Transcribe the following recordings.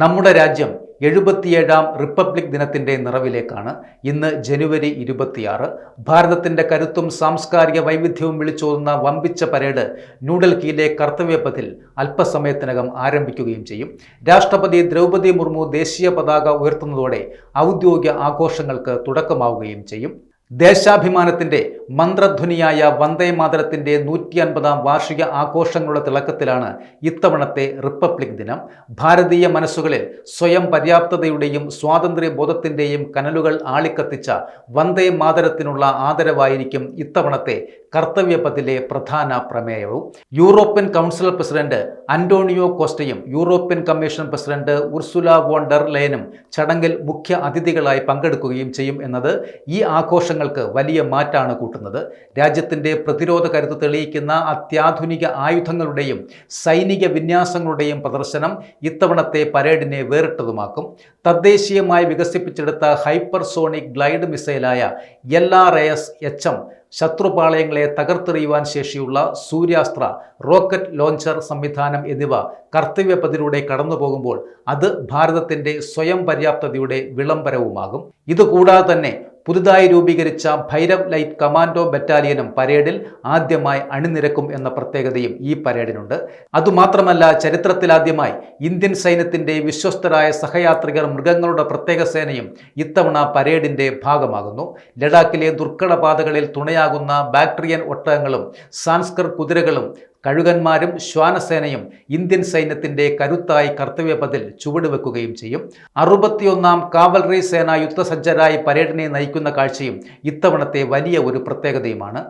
നമ്മുടെ രാജ്യം എഴുപത്തിയേഴാം റിപ്പബ്ലിക് ദിനത്തിന്റെ നിറവിലേക്കാണ്. ഇന്ന് ജനുവരി ഇരുപത്തിയാറ്. ഭാരതത്തിന്റെ കരുത്തും സാംസ്കാരിക വൈവിധ്യവും വിളിച്ചോതുന്ന വമ്പിച്ച പരേഡ് ന്യൂഡൽഹിയിലെ കർത്തവ്യപഥിൽ അല്പസമയത്തിനകം ആരംഭിക്കുകയും ചെയ്യും. രാഷ്ട്രപതി ദ്രൗപദി മുർമു ദേശീയ പതാക ഉയർത്തുന്നതോടെ ഔദ്യോഗിക ആഘോഷങ്ങൾക്ക് തുടക്കമാവുകയും ചെയ്യും. ദേശാഭിമാനത്തിന്റെ മന്ത്രധ്വനിയായ വന്ദേ മാതരത്തിന്റെ നൂറ്റി അൻപതാം വാർഷിക ആഘോഷങ്ങളുടെ തിളക്കത്തിലാണ് ഇത്തവണത്തെ റിപ്പബ്ലിക് ദിനം. ഭാരതീയ മനസ്സുകളിൽ സ്വയം പര്യാപ്തതയുടെയും സ്വാതന്ത്ര്യ ബോധത്തിന്റെയും കനലുകൾ ആളിക്കത്തിച്ച വന്ദേ മാതരത്തിനുള്ള ആദരവായിരിക്കും ഇത്തവണത്തെ കർത്തവ്യപഥിലെ പ്രധാന പ്രമേയവും. European council president Antonio കോസ്റ്റയും European commission president Ursula von der ലയനും ചടങ്ങിൽ മുഖ്യ അതിഥികളായി പങ്കെടുക്കുകയും ചെയ്യും എന്നത് ഈ ആഘോഷങ്ങൾക്ക് വലിയ മാറ്റാണ് കൂട്ടുന്നത്. രാജ്യത്തിന്റെ പ്രതിരോധ കരുത്ത് തെളിയിക്കുന്ന അത്യാധുനിക ആയുധങ്ങളുടെയും സൈനിക വിന്യാസങ്ങളുടെയും പ്രദർശനം ഇത്തവണത്തെ പരേഡിനെ വേറിട്ടതുമാക്കും. തദ്ദേശീയമായി വികസിപ്പിച്ചെടുത്ത hypersonic glide മിസൈലായ L R S H M ശത്രുപാളയങ്ങളെ തകർത്തെറിയുവാൻ ശേഷിയുള്ള സൂര്യാസ്ത്ര റോക്കറ്റ് ലോഞ്ചർ സംവിധാനം എന്നിവ കർത്തവ്യപഥിലൂടെ കടന്നു പോകുമ്പോൾ അത് ഭാരതത്തിന്റെ സ്വയം പര്യാപ്തതയുടെ വിളംബരവുമാകും. ഇതുകൂടാതെ തന്നെ പുതുതായി രൂപീകരിച്ച ഭൈരവ് ലൈറ്റ് കമാൻഡോ ബറ്റാലിയനും പരേഡിൽ ആദ്യമായി അണിനിരക്കും എന്ന പ്രത്യേകതയും ഈ പരേഡിനുണ്ട്. അതുമാത്രമല്ല ചരിത്രത്തിലാദ്യമായി ഇന്ത്യൻ സൈന്യത്തിന്റെ വിശ്വസ്തരായ സഹയാത്രികർ മൃഗങ്ങളുടെ പ്രത്യേക സേനയും ഇത്തവണ പരേഡിന്റെ ഭാഗമാകുന്നു. ലഡാക്കിലെ ദുർഘട പാതകളിൽ തുണയാകുന്ന ബാക്ടറിയൻ ഒട്ടകങ്ങളും സാൻസ്കർ കുതിരകളും കഴുകന്മാരും ശ്വാനസേനയും ഇന്ത്യൻ സൈന്യത്തിന്റെ കരുത്തായി കർത്തവ്യപഥിൽ ചുവടുവെക്കുകയും ചെയ്യും. അറുപത്തിയൊന്നാം കാവൽറി സേന യുദ്ധസജ്ജരായി പരേഡിനെ നയിക്കുന്ന കാഴ്ചയും ഇത്തവണത്തെ വലിയ ഒരു പ്രത്യേകതയുമാണ്.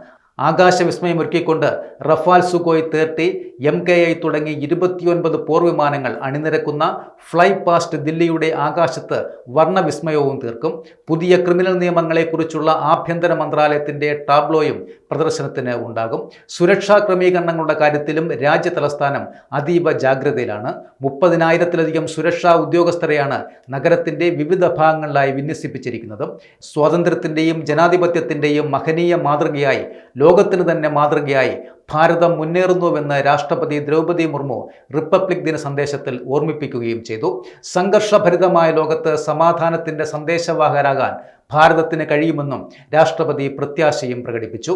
ആകാശവിസ്മയമൊരുക്കിക്കൊണ്ട് Rafale Sukhoi thirty M K I തുടങ്ങി ഇരുപത്തിയൊൻപത് പോർവിമാനങ്ങൾ അണിനിരക്കുന്ന ഫ്ലൈ പാസ്റ്റ് ദില്ലിയുടെ ആകാശത്ത് വർണവിസ്മയവും തീർക്കും. പുതിയ ക്രിമിനൽ നിയമങ്ങളെക്കുറിച്ചുള്ള ആഭ്യന്തര മന്ത്രാലയത്തിന്റെ ടാബ്ലോയും പ്രദർശനത്തിന് ഉണ്ടാകും. സുരക്ഷാ ക്രമീകരണങ്ങളുടെ കാര്യത്തിലും രാജ്യ തലസ്ഥാനം അതീവ ജാഗ്രതയിലാണ്. മുപ്പതിനായിരത്തിലധികം സുരക്ഷാ ഉദ്യോഗസ്ഥരെയാണ് നഗരത്തിന്റെ വിവിധ ഭാഗങ്ങളിലായി വിന്യസിപ്പിച്ചിരിക്കുന്നത്. സ്വാതന്ത്ര്യത്തിന്റെയും ജനാധിപത്യത്തിന്റെയും മഹനീയ മാതൃകയായി ലോകത്തിന് തന്നെ മാതൃകയായി ഭാരതം മുന്നേറുന്നുവെന്ന് രാഷ്ട്രപതി ദ്രൗപദി മുർമു റിപ്പബ്ലിക് ദിന സന്ദേശത്തിൽ ഓർമ്മിപ്പിക്കുകയും ചെയ്തു. സംഘർഷഭരിതമായ ലോകത്ത് സമാധാനത്തിന്റെ സന്ദേശവാഹകരാകാൻ ഭാരതത്തിന് കഴിയുമെന്നും രാഷ്ട്രപതി പ്രത്യാശയും പ്രകടിപ്പിച്ചു.